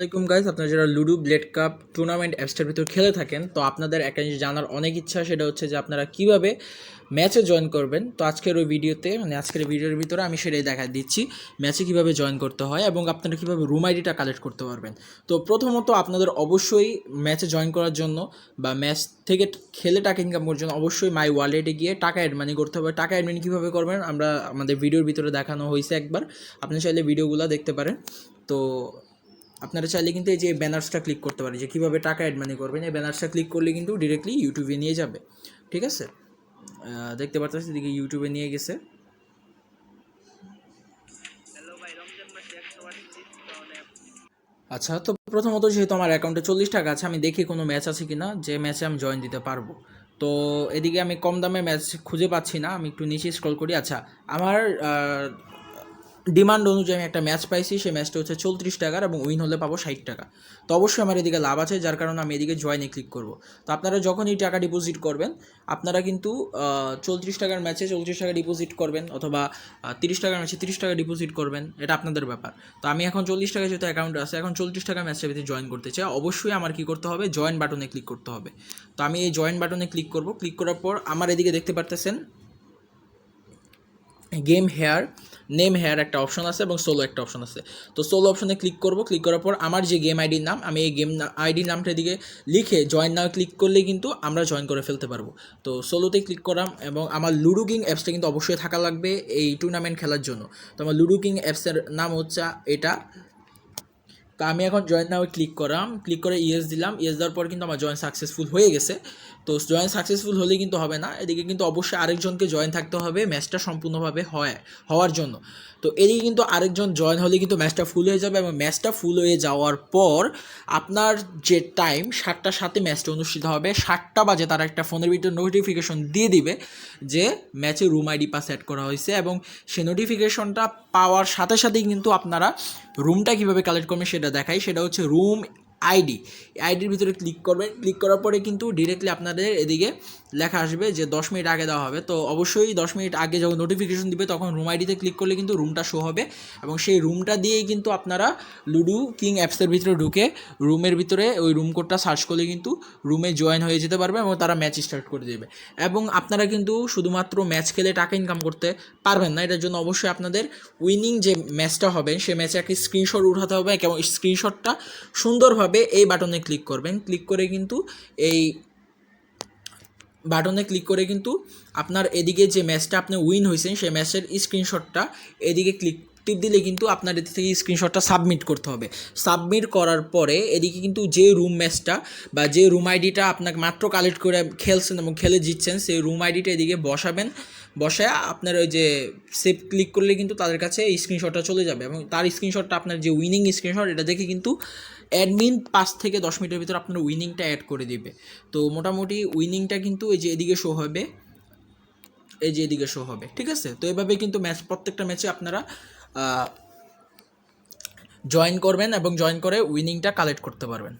আসসালামাইকুম গাইজ আপনারা যারা লুডো, ব্লেড কাপ টুর্নামেন্ট অ্যাপসটার ভিতর খেলে থাকেন, তো আপনাদের একটা জিনিস জানার অনেক ইচ্ছা, সেটা হচ্ছে যে আপনারা কীভাবে ম্যাচে জয়েন করবেন। তো আজকের ওই ভিডিওতে মানে আজকের ভিডিওর ভিতরে আমি সেটাই দেখা দিচ্ছি ম্যাচে কীভাবে জয়েন করতে হয় এবং আপনারা কীভাবে রুম আইডিটা কালেক্ট করতে পারবেন। তো প্রথমত আপনাদের অবশ্যই ম্যাচে জয়েন করার জন্য বা ম্যাচ থেকে খেলে টাকা ইনকাম করার জন্য অবশ্যই মাই ওয়ালেটে গিয়ে টাকা অ্যাড মানি করতে হবে। টাকা অ্যাড মানি কীভাবে করবেন, আমরা আমাদের ভিডিওর ভিতরে দেখানো হয়েছে একবার। আপনি চাইলে ভিডিওগুলো দেখতে পারেন। তো আপনারা চাইলে কিন্তু এই যে ব্যানার্সটা ক্লিক করতে পারেন যে কীভাবে টাকা অ্যাড মানি করবেন, এই ব্যানার্সটা ক্লিক করলে কিন্তু ডিরেক্টলি ইউটিউবে নিয়ে যাবে। ঠিক আছে? দেখতে পাচ্ছি এদিকে ইউটিউবে নিয়ে গেছে। আচ্ছা তো প্রথমত যেহেতু আমার অ্যাকাউন্টে চল্লিশ টাকা আছে, আমি দেখি কোনো ম্যাচ আছে কিনা, যে ম্যাচে আমি জয়েন দিতে পারব। তো এদিকে আমি কম দামে ম্যাচ খুঁজে পাচ্ছি না, আমি একটু নিচে স্ক্রল করি। আচ্ছা আমার ডিমান্ড অনুযায়ী আমি একটা ম্যাচ পাইছি, সেই ম্যাচটা হচ্ছে চৌত্রিশ টাকার এবং উইন হলে পাবো ষাট টাকা। তো অবশ্যই আমার এদিকে লাভ আছে, যার কারণে আমি এদিকে জয়েনে ক্লিক করব। তো আপনারা যখনই টাকা ডিপোজিট করবেন, আপনারা কিন্তু চৌত্রিশ টাকার ম্যাচে চৌত্রিশ টাকা ডিপোজিট করবেন অথবা তিরিশ টাকার ম্যাচে তিরিশ টাকা ডিপোজিট করবেন, এটা আপনাদের ব্যাপার। তো আমি এখন চল্লিশ টাকা যেহেতু অ্যাকাউন্ট আছে, এখন চল্লিশ টাকা ম্যাচের ভিতরে জয়েন করতে চাই। অবশ্যই আমার কী করতে হবে জয়েন বাটনে ক্লিক করতে হবে। তো আমি এই জয়েন বাটনে ক্লিক করব। ক্লিক করার পর আমার এদিকে দেখতে পারতেছেন গেম হেয়ার নেম হেয়ার একটা অপশন আছে এবং সোলো একটা অপশন আছে। তো সোলো অপশনে ক্লিক করব ক্লিক করার পর আমার যে গেম আইডির নাম, আমি এই গেম আইডির নামটা দিকে লিখে জয়েন নাও ক্লিক করলে কিন্তু আমরা জয়েন করে ফেলতে পারব। তো সোলোতে ক্লিক করাম এবং আমার লুডু কিং অ্যাপসটা কিন্তু অবশ্যই থাকা লাগবে এই টুর্নামেন্ট খেলার জন্য। তো আমার লুডু কিং অ্যাপসের নাম হচ্ছে এটা। তো আমি এখন জয়েন নাও ক্লিক করাম। ক্লিক করে ইয়েস দিলাম। ইয়েস দেওয়ার পর কিন্তু আমার জয়েন সাকসেসফুল হয়ে গেছে। তো জয়েন সাকসেসফুল হলে কিন্তু হবে না। এদিকে কিন্তু অবশ্যই আরেকজনকে জয়েন থাকতে হবে। ম্যাচটা সম্পূর্ণভাবে হয়, হওয়ার জন্য। তো এদিকে কিন্তু আরেকজন জয়েন হলে কিন্তু ম্যাচটা ফুল হয়ে যাবে এবং ম্যাচটা ফুল হয়ে যাওয়ার পর আপনার যে টাইম সাতটার সাথে ম্যাচটা অনুষ্ঠিত হবে। সাতটা বাজে তারা একটা ফোনের ভিতরে নোটিফিকেশন দিয়ে দিবে যে ম্যাচে রুম আইডি পাস অ্যাড করা হয়েছে এবং সেই নোটিফিকেশনটা পাওয়ার সাথে সাথেই কিন্তু আপনারা রুমটা কীভাবে কালেক্ট করবে সেটা দেখাই সেটা হচ্ছে রুম আইডি। আইডির ভিতরে ক্লিক করবেন। ক্লিক করার পরে কিন্তু ডিরেক্টলি আপনাদের এদিকে লেখা আসবে যে দশ মিনিট আগে দেওয়া হবে। তো অবশ্যই দশ মিনিট আগে যখন নোটিফিকেশন দিবে তখন রুম আইডিতে ক্লিক করলে কিন্তু রুমটা শো হবে এবং সেই রুমটা দিয়েই কিন্তু আপনারা লুডু কিং অ্যাপসের ভিতরে ঢুকে রুমের ভিতরে ওই রুম কোডটা সার্চ করলে কিন্তু রুমে জয়েন হয়ে যেতে পারবে এবং তারা ম্যাচ স্টার্ট করে দেবে। এবং আপনারা কিন্তু শুধুমাত্র ম্যাচ খেলে টাকা ইনকাম করতে পারবেন না। এটার জন্য অবশ্যই আপনাদের উইনিং যে ম্যাচটা হবে সেই ম্যাচে একটি স্ক্রিনশট উঠাতে হবে এবং স্ক্রিনশটটা সুন্দরভাবে এই বাটনে ক্লিক করবেন। ক্লিক করে কিন্তু এই বাটনে ক্লিক করে কিন্তু আপনার এদিকে যে ম্যাচটা আপনি উইন হয়েছেন, সেই ম্যাচের স্ক্রিনশটটা এদিকে ক্লিক টিপ দিলে কিন্তু আপনার এদিক থেকে স্ক্রিনশটটা সাবমিট করতে হবে। সাবমিট করার পরে এদিকে কিন্তু যে রুম ম্যাচটা বা যে রুম আইডিটা আপনাকে মাত্র কালেক্ট করে খেলছেন এবং খেলে জিতছেন, সেই রুম আইডিটা এদিকে বসাবেন। বসায় আপনার ওই যে সেভ ক্লিক করলে কিন্তু তাদের কাছে এই স্ক্রিনশটটা চলে যাবে এবং তার স্ক্রিনশটটা আপনার যে উইনিং স্ক্রিনশট এটা দেখে কিন্তু অ্যাডমিন পাঁচ থেকে দশ মিনিটের ভিতরে আপনার উইনিংটা অ্যাড করে দিবে। তো মোটামুটি উইনিংটা কিন্তু এই যে এদিকে শো হবে, এই যে এদিকে শো হবে, ঠিক আছে? তো এভাবে কিন্তু ম্যাচ প্রত্যেকটা ম্যাচে আপনারা জয়েন করবেন এবং জয়েন করে উইনিংটা কালেক্ট করতে পারবেন।